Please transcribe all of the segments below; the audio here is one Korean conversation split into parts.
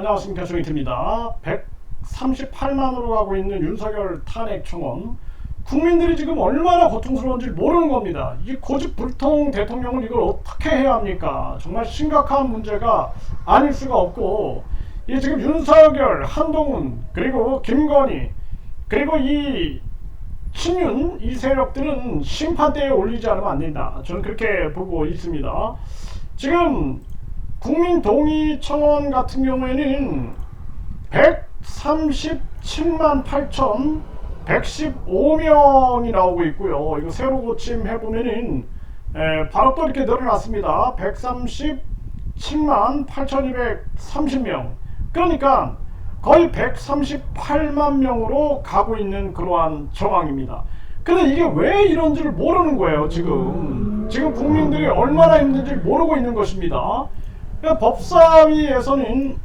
안녕하십니까 조인트입니다. 138만으로 가고 있는 윤석열 탄핵 청원 국민들이 지금 얼마나 고통스러운지 모르는 겁니다. 이 고집불통 대통령은 이걸 어떻게 해야 합니까? 정말 심각한 문제가 아닐 수가 없고 이 지금 윤석열, 한동훈 그리고 김건희 그리고 이 친윤 이 세력들은 심판대에 올리지 않으면 안 된다. 저는 그렇게 보고 있습니다. 지금 국민 동의 청원 같은 경우에는 137만 8천 115명이 나오고 있고요. 이거 새로 고침 해 보면은 에, 바로 또 이렇게 늘어났습니다. 137만 8,230명. 그러니까 거의 138만 명으로 가고 있는 그러한 정황입니다. 근데 이게 왜 이런지를 모르는 거예요, 지금. 지금 국민들이 얼마나 힘든지 모르고 있는 것입니다. 그러니까 법사위에서는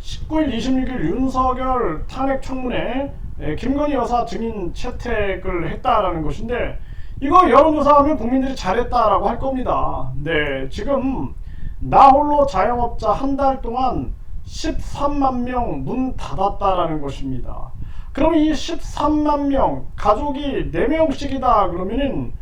19일, 26일 윤석열 탄핵 청문회 에, 김건희 여사 증인 채택을 했다라는 것인데 이거 여론조사하면 국민들이 잘했다라고 할 겁니다. 네, 지금 나 홀로 자영업자 한 달 동안 13만 명 문 닫았다라는 것입니다. 그럼 이 13만 명 가족이 4명씩이다 그러면은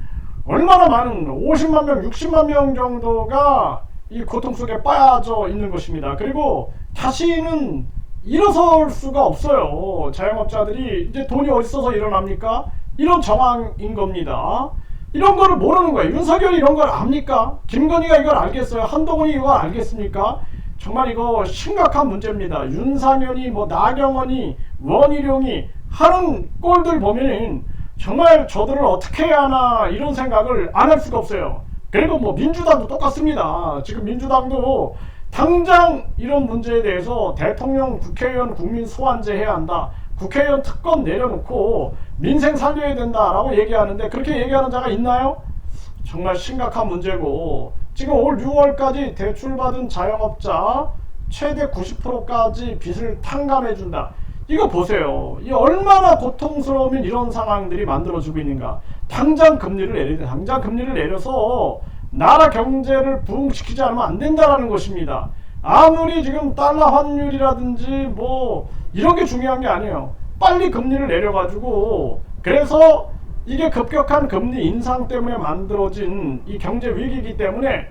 얼마나 많은 50만 명, 60만 명 정도가 이 고통 속에 빠져 있는 것입니다. 그리고 다시는 일어설 수가 없어요. 자영업자들이 이제 돈이 어디서서 일어납니까? 이런 정황인 겁니다. 이런 거를 모르는 거예요. 윤석열이 이런 걸 압니까? 김건희가 이걸 알겠어요? 한동훈이 이걸 알겠습니까? 정말 이거 심각한 문제입니다. 윤상현이 뭐 나경원이 원희룡이 하는 꼴들 보면은 정말 저들을 어떻게 해야 하나 이런 생각을 안 할 수가 없어요. 그리고 뭐 민주당도 똑같습니다. 지금 민주당도 당장 이런 문제에 대해서 대통령, 국회의원, 국민 소환제 해야 한다. 국회의원 특권 내려놓고 민생 살려야 된다라고 얘기하는데 그렇게 얘기하는 자가 있나요? 정말 심각한 문제고 지금 올 6월까지 대출받은 자영업자 최대 90%까지 빚을 탕감해준다. 이거 보세요. 이 얼마나 고통스러우면 이런 상황들이 만들어지고 있는가. 당장 금리를 내려, 당장 금리를 내려서 나라 경제를 부흥시키지 않으면 안 된다라는 것입니다. 아무리 지금 달러 환율이라든지 뭐 이런 게 중요한 게 아니에요. 빨리 금리를 내려가지고 그래서 이게 급격한 금리 인상 때문에 만들어진 이 경제 위기이기 때문에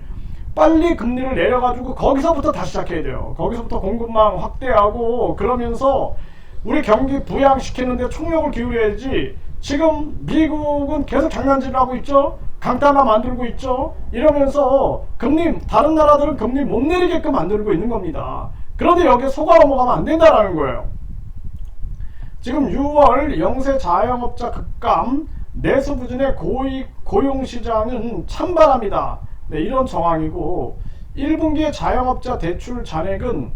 빨리 금리를 내려가지고 거기서부터 다시 시작해야 돼요. 거기서부터 공급망 확대하고 그러면서 우리 경기 부양시키는데 총력을 기울여야지 지금 미국은 계속 장난질을 하고 있죠. 강단화 만들고 있죠. 이러면서 금리 다른 나라들은 금리 못 내리게끔 만들고 있는 겁니다. 그런데 여기에 속아 넘어가면 안 된다라는 거예요. 지금 6월 영세 자영업자 급감 내수 부진의 고익 고용 시장은 찬바람이다. 네, 이런 정황이고 1분기의 자영업자 대출 잔액은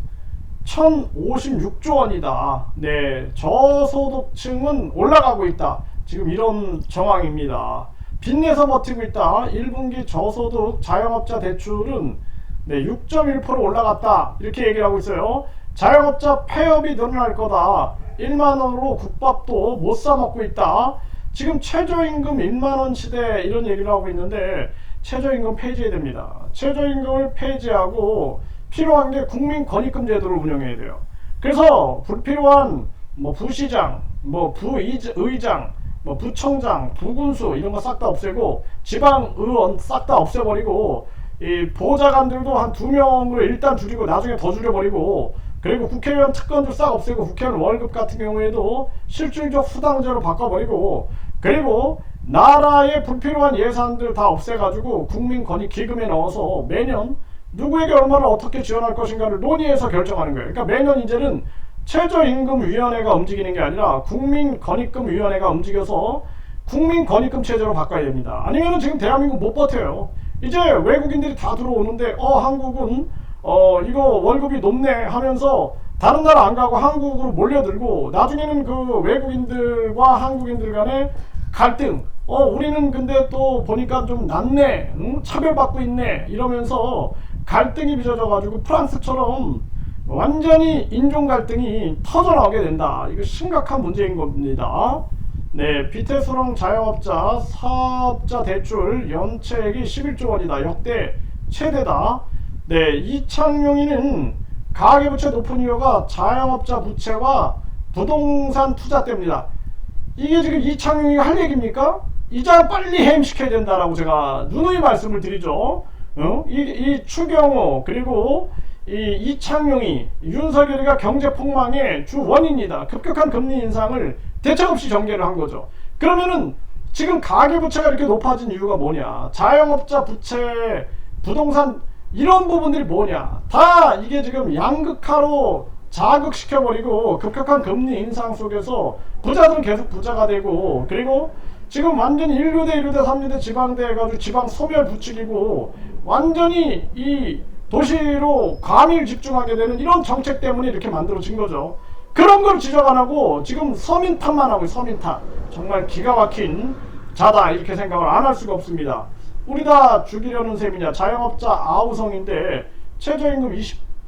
1,056조 원이다. 네, 저소득층은 올라가고 있다. 지금 이런 정황입니다. 빚내서 버티고 있다. 1분기 저소득 자영업자 대출은 네, 6.1% 올라갔다. 이렇게 얘기를 하고 있어요. 자영업자 폐업이 늘어날 거다. 1만 원으로 국밥도 못 사 먹고 있다. 지금 최저임금 1만 원 시대 이런 얘기를 하고 있는데 최저임금 폐지해야 됩니다. 최저임금을 폐지하고 필요한 게 국민 권익금 제도를 운영해야 돼요. 그래서 불필요한 뭐 부시장, 뭐 부의장, 뭐 부청장, 부군수 이런 거 싹 다 없애고 지방 의원 싹 다 없애버리고 이 보좌관들도 한 두 명으로 일단 줄이고 나중에 더 줄여버리고 그리고 국회의원 특권도 싹 없애고 국회의원 월급 같은 경우에도 실질적 수당제로 바꿔버리고 그리고 나라의 불필요한 예산들 다 없애가지고 국민 권익 기금에 넣어서 매년 누구에게 얼마를 어떻게 지원할 것인가를 논의해서 결정하는 거예요. 그러니까 매년 이제는 최저임금위원회가 움직이는 게 아니라 국민권익금위원회가 움직여서 국민권익금 체제로 바꿔야 됩니다. 아니면 지금 대한민국 못 버텨요. 이제 외국인들이 다 들어오는데 어 한국은 어 이거 월급이 높네 하면서 다른 나라 안 가고 한국으로 몰려들고 나중에는 그 외국인들과 한국인들 간에 갈등 어 우리는 근데 또 보니까 좀 낫네 응? 차별받고 있네 이러면서 갈등이 빚어져 가지고 프랑스처럼 완전히 인종 갈등이 터져 나오게 된다 이거 심각한 문제인 겁니다 네 비태수롱 자영업자 사업자 대출 연체액이 11조 원이다 역대 최대다 네 이창용이는 가계부채 높은 이유가 자영업자 부채와 부동산 투자 때문이다. 이게 지금 이창용이 할 얘기입니까? 이자 빨리 해임시켜야 된다라고 제가 누누이 말씀을 드리죠. 어? 이, 이 추경호 그리고 이 이창용이 윤석열이가 경제 폭망의 주 원인이다. 급격한 금리 인상을 대책 없이 전개를 한 거죠. 그러면은 지금 가계부채가 이렇게 높아진 이유가 뭐냐? 자영업자 부채, 부동산 이런 부분들이 뭐냐? 다 이게 지금 양극화로 자극시켜버리고 급격한 금리 인상 속에서 부자들은 계속 부자가 되고 그리고 지금 완전히 1류대 1류대 3류대 지방대 해가지고 지방 소멸 부추기고 완전히 이 도시로 과밀 집중하게 되는 이런 정책 때문에 이렇게 만들어진 거죠. 그런 걸 지적 안 하고 지금 서민 탓만 하고 서민 탓 정말 기가 막힌 자다 이렇게 생각을 안 할 수가 없습니다. 우리 다 죽이려는 셈이냐 자영업자 아우성인데 최저임금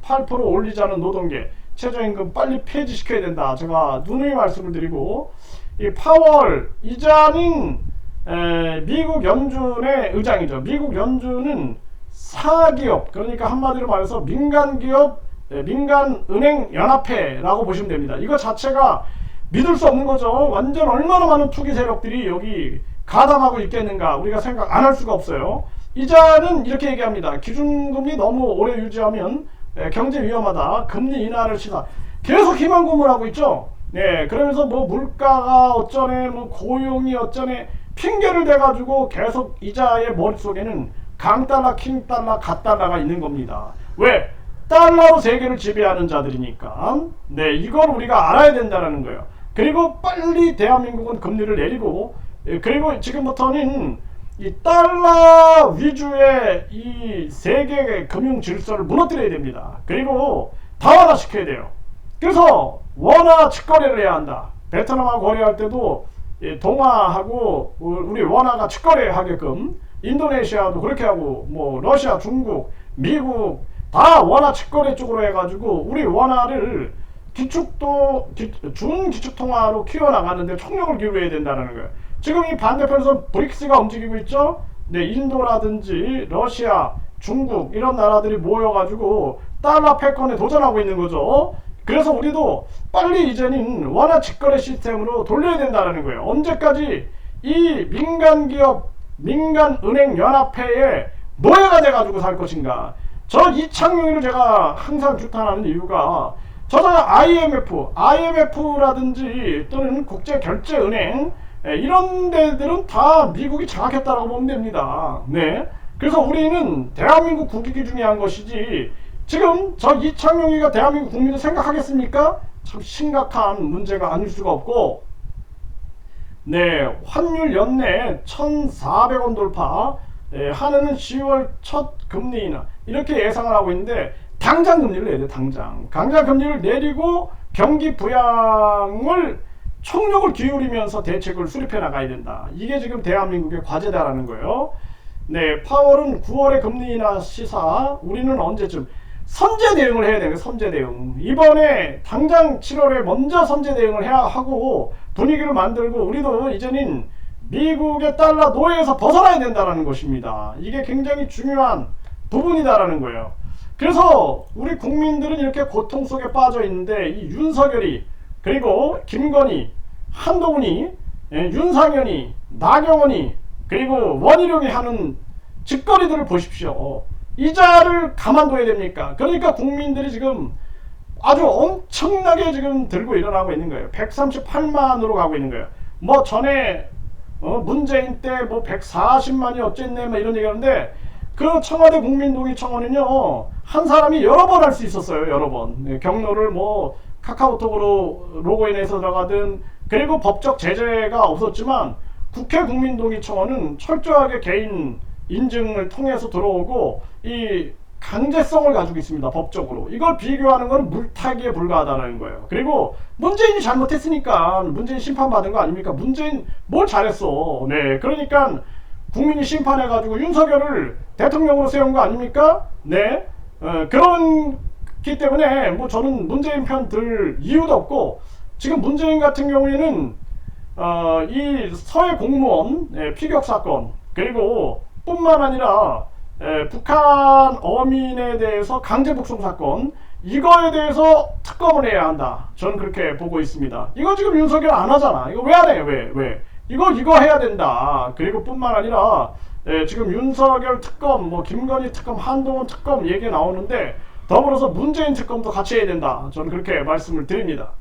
28% 올리자는 노동계 최저임금 빨리 폐지시켜야 된다. 제가 누누이 말씀을 드리고 이 파월 이자는 에, 미국 연준의 의장이죠. 미국 연준은 사기업 그러니까 한마디로 말해서 민간 기업 에, 민간 은행 연합회라고 보시면 됩니다. 이거 자체가 믿을 수 없는 거죠. 완전 얼마나 많은 투기 세력들이 여기 가담하고 있겠는가 우리가 생각 안 할 수가 없어요. 이자는 이렇게 얘기합니다. 기준금리 너무 오래 유지하면 에, 경제 위험하다. 금리 인하를 시사. 계속 희망 고문하고 있죠. 네, 그러면서 뭐 물가가 어쩌네, 뭐 고용이 어쩌네 핑계를 대가지고 계속 이자의 머릿속에는 강달러, 킹달러, 갓달러가 있는 겁니다. 왜? 달러로 세계를 지배하는 자들이니까. 네, 이걸 우리가 알아야 된다는 거예요. 그리고 빨리 대한민국은 금리를 내리고, 예, 그리고 지금부터는 이 달러 위주의 이 세계 금융 질서를 무너뜨려야 됩니다. 그리고 다원화 시켜야 돼요. 그래서 원화 직거래를 해야 한다. 베트남하고 거래할 때도 예, 동화하고 우리 원화가 직거래하게끔 인도네시아도 그렇게 하고 뭐 러시아, 중국, 미국 다 원화 직거래 쪽으로 해가지고 우리 원화를 기축도 중기축 통화로 키워 나가는데 총력을 기울여야 된다는 거예요. 지금 이 반대편에서 브릭스가 움직이고 있죠. 네, 인도라든지 러시아, 중국 이런 나라들이 모여가지고 달러 패권에 도전하고 있는 거죠. 그래서 우리도 빨리 이제는 원화 직거래 시스템으로 돌려야 된다는 거예요. 언제까지 이 민간 기업, 민간 은행 연합회에 노예가 돼가지고 살 것인가? 저 이창용이를 제가 항상 규탄하는 이유가 저는 IMF, IMF라든지 또는 국제결제은행 예, 이런 데들은 다 미국이 장악했다고 보면 됩니다. 네. 그래서 우리는 대한민국 국익이 중요한 것이지 지금 저 이창용이가 대한민국 국민을 생각하겠습니까? 참 심각한 문제가 아닐 수가 없고. 네 환율 연내 1,400원 돌파. 네, 한은은 10월 첫 금리 인하 이렇게 예상을 하고 있는데 당장 금리를 내야 돼 당장. 당장 금리를 내리고 경기 부양을 총력을 기울이면서 대책을 수립해 나가야 된다. 이게 지금 대한민국의 과제다라는 거예요. 네 파월은 9월에 금리 인하 시사 우리는 언제쯤 선제 대응을 해야 되는 선제 대응. 이번에 당장 7월에 먼저 선제 대응을 해야 하고 분위기를 만들고 우리도 이제는 미국의 달러 노예에서 벗어나야 된다는 것입니다. 이게 굉장히 중요한 부분이다라는 거예요. 그래서 우리 국민들은 이렇게 고통 속에 빠져 있는데 이 윤석열이 그리고 김건희, 한동훈이, 예, 윤상현이, 나경원이 그리고 원희룡이 하는 짓거리들을 보십시오. 이자를 가만둬야 됩니까? 그러니까 국민들이 지금 아주 엄청나게 지금 들고 일어나고 있는 거예요. 138만으로 가고 있는 거예요. 뭐 전에 어 문재인 때 뭐 140만이 어쨌네 뭐 이런 얘기하는데 그 청와대 국민동의 청원은요 한 사람이 여러 번 할 수 있었어요 여러 번 네, 경로를 뭐 카카오톡으로 로그인해서 들어가든 그리고 법적 제재가 없었지만 국회 국민동의 청원은 철저하게 개인 인증을 통해서 들어오고 이 강제성을 가지고 있습니다. 법적으로. 이걸 비교하는 건 물타기에 불과하다는 거예요. 그리고 문재인이 잘못했으니까 문재인 심판받은 거 아닙니까? 문재인 뭘 잘했어. 네. 그러니까 국민이 심판해가지고 윤석열을 대통령으로 세운 거 아닙니까? 네. 어, 그런기 때문에 뭐 저는 문재인 편 들 이유도 없고 지금 문재인 같은 경우에는 어, 이 서해 공무원 예, 피격 사건 그리고 뿐만 아니라 에, 북한 어민에 대해서 강제 북송 사건 이거에 대해서 특검을 해야 한다. 저는 그렇게 보고 있습니다. 이거 지금 윤석열 안 하잖아. 이거 왜 안 해? 왜? 왜? 이거 이거 해야 된다. 그리고 뿐만 아니라 예, 지금 윤석열 특검, 뭐 김건희 특검, 한동훈 특검 얘기 나오는데 더불어서 문재인 특검도 같이 해야 된다. 저는 그렇게 말씀을 드립니다.